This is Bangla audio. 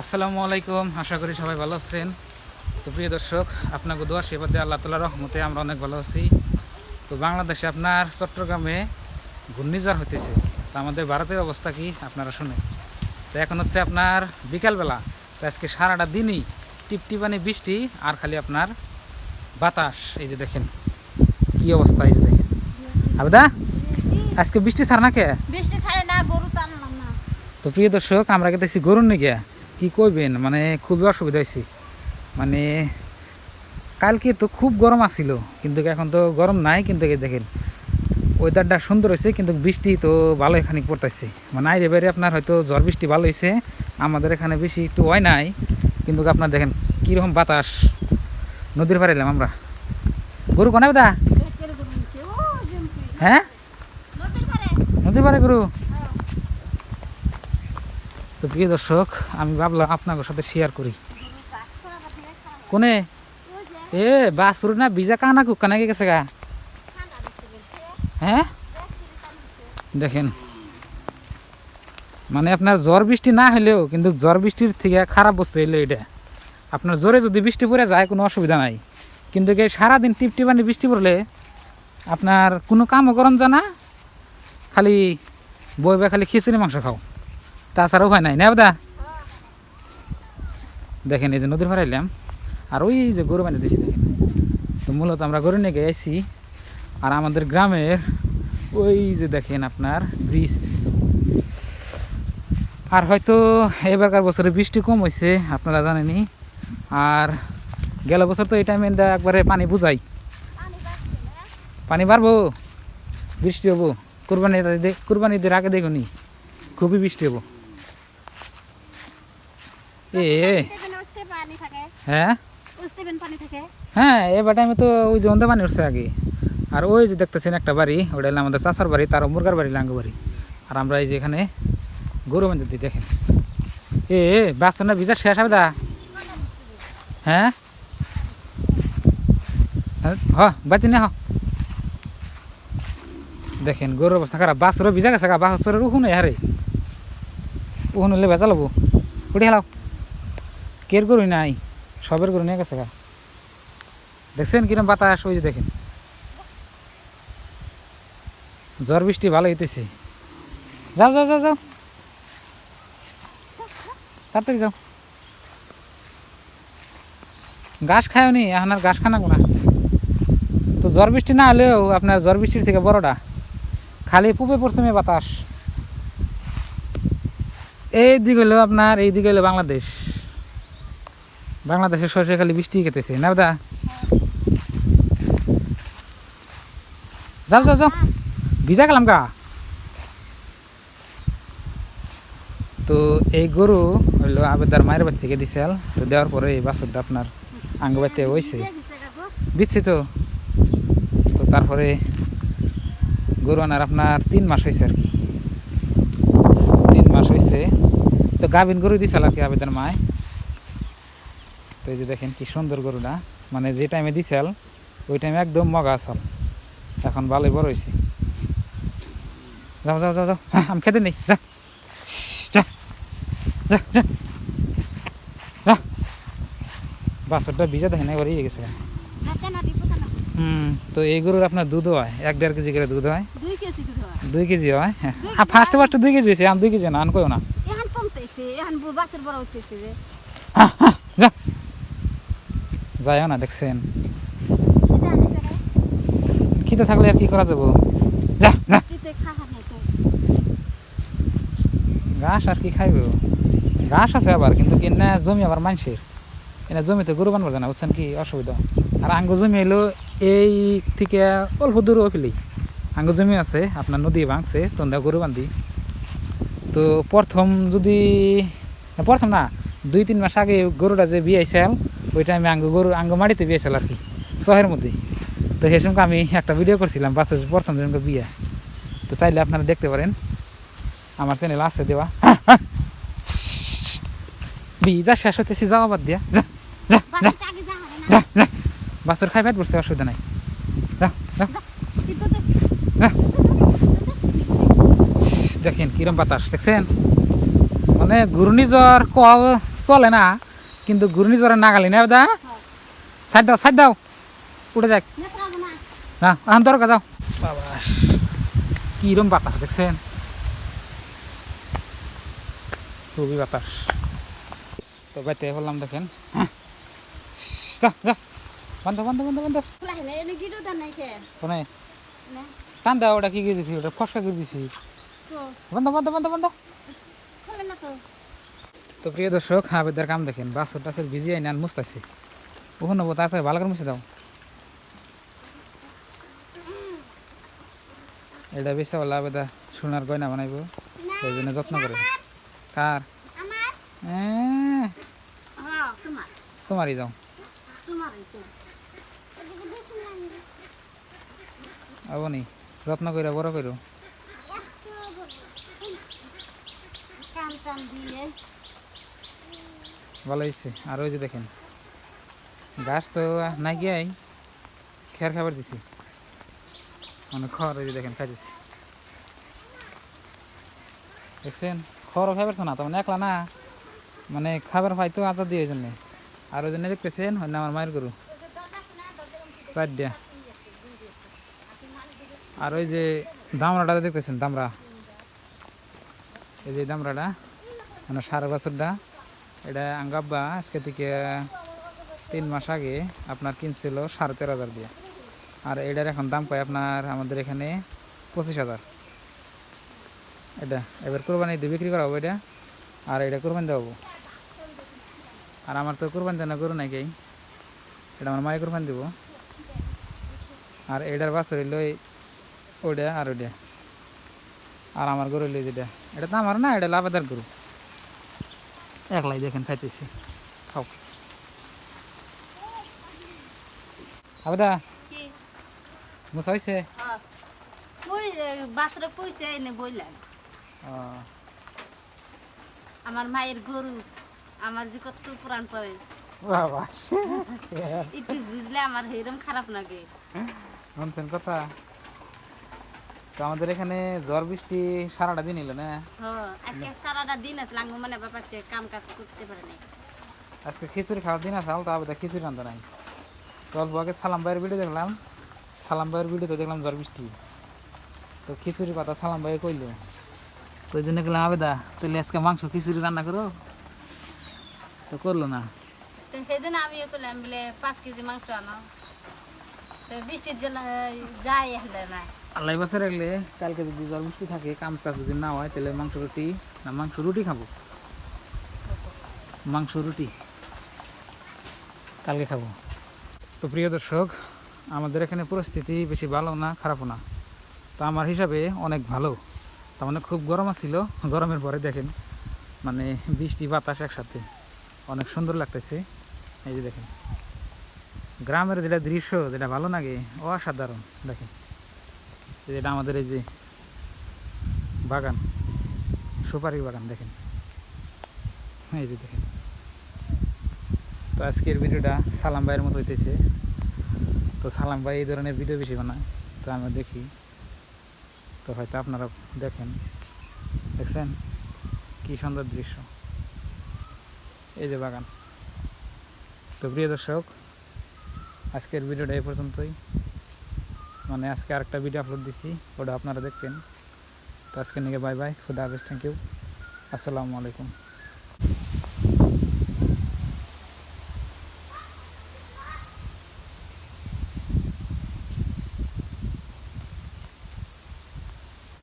আসসালামু আলাইকুম আশা করি সবাই ভালো আছেন। তো প্রিয় দর্শক আপনাকে দোয়া সেবা দিয়ে আল্লাহ তালার রহমতে আমরা অনেক ভালো আছি। তো বাংলাদেশে আপনার চট্টগ্রামে ঘূর্ণিঝড় হইতেছে। তো আমাদের ভারতের অবস্থা কি আপনারা শুনে তো এখন হচ্ছে আপনার বিকালবেলা। তো আজকে সারাটা দিনই টিপটিপানি বৃষ্টি আর খালি আপনার বাতাস। এই যে দেখেন কি অবস্থা এই যে দেখেন। আবেদা আজকে বৃষ্টি ছাড় না কে বৃষ্টি ছাড়ে না গরু তো প্রিয় দর্শক আমরা গেতেছি গরুর নিগে। কি কইবেন? মানে খুবই অসুবিধা হয়েছে মানে কালকে তো খুব গরম আসছিল কিন্তু এখন তো গরম নাই কিন্তু দেখেন ওয়েদারটা সুন্দর হয়েছে কিন্তু বৃষ্টি তো ভালো এখানে পড়তেছে। মানে আইরে বাইরে আপনার হয়তো ঝড় বৃষ্টি ভালো হয়েছে আমাদের এখানে বেশি একটু হয় নাই কিন্তু আপনার দেখেন কীরকম বাতাস। নদীর পাড়ে এলাম আমরা। গরু কোনে দা হ্যাঁ? নদীর পাড়ে গরু? তো প্রিয় দর্শক, আমি ভাবলাম আপনাদের সাথে শেয়ার করি। কোনে? এ বাসুর না বিজা কানা কুকা নাকি গেছে গা? হ্যাঁ? দেখেন। মানে আপনার জ্বর বৃষ্টি না হলেও কিন্তু জ্বর বৃষ্টির থেকে খারাপ বস্তু এলো এটা। আপনার জোরে যদি বৃষ্টি পড়ে যায়, কোনো অসুবিধা নাই। কিন্তু এই সারাদিন টিপটিপানি বৃষ্টি পড়লে আপনার কোনো কামও করন জানা খালি বইবে, খালি খিচুড়ি মাংস খাও। তাছাড়া উপায় নাই না দাদা দেখেন এই যে নদীর পাড়ে এলাম, আর ওই যে গরু বানিয়ে দিয়েছি দেখেন। তো মূলত আমরা গরু নিয়ে গেছি আর আমাদের গ্রামের ওই যে দেখেন আপনার ব্রিজ। আর হয়তো এবারকার বছরে বৃষ্টি কম হয়েছে আপনারা জানেনই। আর গেল বছর তো এই টাইমে একবারে পানি বুঝাই। পানি বাড়বো, বৃষ্টি হব কুরবানির দে- কুরবানিদের আগে দেখুনি খুবই বৃষ্টি হব। এ হ্যাঁ? হ্যাঁ এবার টাইমে তো ওই অন্ধে পানি উঠছে আগে। আর ওই যে দেখতেছেন একটা বাড়ি ওটা আমাদের চাষার বাড়ি তার মুরগার বাড়ি লাঙ্গু বাড়ি। আর আমরা এই যে এখানে গরু দিই দেখেন। এ বাস্তব না ভিজা শেষ হবে দা। হ্যাঁ? হ্যাঁ, হ বাতি না হ। দেখেন গরুর অবস্থা খারাপ। বাসুরও ভিজা গেছে বাসুরের উহুন হারে। উহুন হলে ভেজা লবো উঠে হেলাও। কের গরু নাই, সবের গরু নিয়ে গেছে গা। দেখছেন কিরম বাতাস, ওই যে দেখেন। ঝড় বৃষ্টি ভালো হইতেছে। যাও যাও যাও যাও। তাড়াতাড়ি যাও। ঘাস খায়ও নি এখন আর ঘাস খানা না তো ঝড় বৃষ্টি না হলেও আপনার ঝড় বৃষ্টির থেকে বড়টা। খালি পুবে পড়ছে মেয়ে বাতাস। এই দিক হলো আপনার এই দিকে হলো বাংলাদেশ। বাংলাদেশের সরষে খালি বৃষ্টি খেতেছে, না দা যাও যাও যাও। ভিজা গেলাম গা। তো এই গরু হইল আবেদার মায়ের বাড়ি থেকে দিছিল তো দেওয়ার পরে এই বাছুরটা আপনার আঙ্গ বাড়িতে হয়েছে। দিচ্ছি তো? তো তারপরে গরু আনার আপনার তিন মাস হয়েছে আর কি। তিন মাস হয়েছে তো গাভিন গরু দিছিল আর কি আবেদন মায়। এই যে দেখেন কি সুন্দর গরুটা। মানে যে টাইমে দিছিল ওই টাইমে একদম মগা আসল এখন ভালোই বড় হয়েছে যাও যাও যাও যাও। হ্যাঁ, আমি খেতে নেই। যা। যা। যা যা। যা। বাছরটা ভিজা দেখেন একবার ইয়ে গেছে। হুম তো এই গরুর আপনার দুধ হয়? এক দেড় কেজি করে দুধ হয়? দুই কেজি হয়। হয়? হ্যাঁ। ফার্স্টে ফার্স্টে দুই কেজি হয়েছে আমি দুই কেজি না? আন কইও না? এখন কমতেছে এখন বাসের বড় হইতেছে যে। যা যাইও না দেখছেন খিদে থাকলে আর কি করা যাব? যা যা। ঘাস আর কি খাইবে? ঘাস আছে আবার কিন্তু এনে জমি আবার মানুষের? এনে জমিতে গরু বানবার জানা বুঝছেন কি? অসুবিধা। আর আঙ্গ জমি এলো এই থেকে অল্প দূর ওইফেলেই আঙ্গ জমি আছে আপনার নদী ভাঙছে তন্দা গরু বান্ধি তো প্রথম যদি প্রথম না দুই তিন মাস আগে গরুটা যে বিয়েছিল ওই টাইমে আঙ্গ গরু আঙ্গ মাটিতে বিয়েছিল আর কি শহের মধ্যেই। তো সেই সময় আমি একটা ভিডিও করছিলাম বাচ্চা প্রথম জনকে বিয়ে। তো চাইলে আপনারা দেখতে পারেন আমার চ্যানেল আছে দেওয়া। বিজা শেষ হইতেছি যাওয়া বাদ দিয়া। যা যা যা যা যা। যা খাই ফেট পড়ছে অসুবিধা নাই। যা যা। যা। দেখেন কিরম বাতাস দেখছেন? মানে ঘূর্ণিঝড় কল চলে না। কিন্তু ঘূর্ণিঝড়ে নাগালি না দা সাইড দাও সাইড দাও। উঠে যাক। না না এখন দরকার যাও। বাবা কিরম বাতাস দেখছেন? খুবই বাতাস। তো বাইতে বললাম দেখেন। হ্যাঁ। যা যা। বন্ধ বন্ধ বন্ধ বন্ধ। না টান দাও ওটা কি করে দিছি? ওটা ফসকা করে দিছি। বন্ধ বন্ধ বন্ধ বন্ধ। না তো প্রিয় দর্শক আবেদার কাম দেখেন বাসর টাসর ভিজিয়ে আইন মুস্তাছি ওখানে নেব তারপরে ভালো করে মুছে দাও। এটা বেশি বলা আবেদা সোনার গয়না বানাইবো সেই জন্য যত্ন করে। কার? তোমারই যাও আবনি যত্ন করে বড় করো ভালো হয়েছে। আর ওই যে দেখেন গাছ তো নাই গিয়াই খেয়ার খাবার দিছি। মানে খড় ওই যে দেখেন খাই দিছি দেখছেন? খড়ও খাবার না তো মানে একলা না। মানে খাবার পাইতো আচার দিয়ে ওই জন্যে। আর ওই জন্য দেখতেছেন হয় না আমার মায়ের গরু। চার দিয়া আর ওই যে দামরাটা দেখতেছেন, দামরা। এই যে দামরাটা মানে সারা বছরটা। এটা আঙ্গাব্বা, আজকে থেকে তিন মাস আগে আপনার কিনছিল সাড়ে তেরো হাজার দিয়ে। আর এটার এখন দাম পায় আপনার? আমাদের এখানে পঁচিশ হাজার। এটা, এবার কোরবানি দিয়ে বিক্রি করা হবে এটা, আর এটা কোরবানি দেওয়া হব। আর আমার তো কোরবানি দেওয়া গরু নাই কেই। এটা আমার মায়ের কোরবানি দেবো। আর এটার বাস হইল ওইটা আর ওইটা। আর আমার গরু হইল যেটা। এটা তো আমার না, এটা লাভেদার গরু। একলাই দেখেন খাইতেছি। খাও। আবেদা মুসা হয়েছে হ্যাঁ বাসরে কইছে এনে বইলাম। আমার মায়ের গরু আমার যে কত পুরান পড়ে বাবা একটু বুঝলে আমার এরম খারাপ লাগে। শুনছেন কথা? তো আমাদের এখানে ঝড় বৃষ্টি সারাটা দিন এলো না? হ্যাঁ আজকে সারাটা দিন আছে লাঙ্গু মানে বাবা আজকে কাম কাজ করতে পারে নাই। আজকে খিচুড়ি খাওয়ার দিন আছে তো আবেদা খিচুড়ি রান্না নাই। তো অল্প আগে সালাম ভাইয়ের ভিডিও দেখলাম সালাম ভাইয়ের ভিডিওতে দেখলাম ঝড় বৃষ্টি। তো খিচুড়ি কথা সালাম ভাই কইলো। তো ওই জন্য গেলাম আবেদা তাহলে আজকে মাংস খিচুড়ি রান্না করো। তো করল না। তো সেই জন্য আমিও করলাম বলে পাঁচ কেজি মাংস আনো। তো বৃষ্টির জন্য যাই হলে না। আল্লাহ বাসে রাখলে কালকে যদি ঝড় বৃষ্টি থাকে, কাম কাজ যদি না হয়, তাহলে মাংস রুটি, না, মাংস রুটি খাব। মাংস রুটি কালকে খাব। তো প্রিয় দর্শক, আমাদের এখানে পরিস্থিতি বেশি ভালো না, খারাপও না। তো আমার হিসাবে অনেক ভালো। তার মানে খুব গরম ছিল গরমের পরে দেখেন মানে বৃষ্টি, বাতাস একসাথে। অনেক সুন্দর লাগতেছে। এই যে দেখেন, গ্রামের যেটা দৃশ্য, যেটা ভালো লাগে, অসাধারণ। দেখেন এই যেটা আমাদের এই যে বাগান সুপারির বাগান দেখেন। এই যে দেখেন। তো আজকের ভিডিওটা সালাম ভাইয়ের মতো হইতেছে। তো সালাম ভাই এই ধরনের ভিডিও বেশি বানায়, তো আমরা দেখি। তো হয়তো আপনারা দেখেন। দেখছেন? কি সুন্দর দৃশ্য। এই যে বাগান। তো প্রিয় দর্শক, আজকের ভিডিওটা এই পর্যন্তই। মানে আজকে আরেকটা ভিডিও আপলোড দিছি, ওটা আপনারা দেখবেন। তো আজকে নিয়ে বাই বাই, খুদা হাফেজ থ্যাংক ইউ আসসালামু আলাইকুম।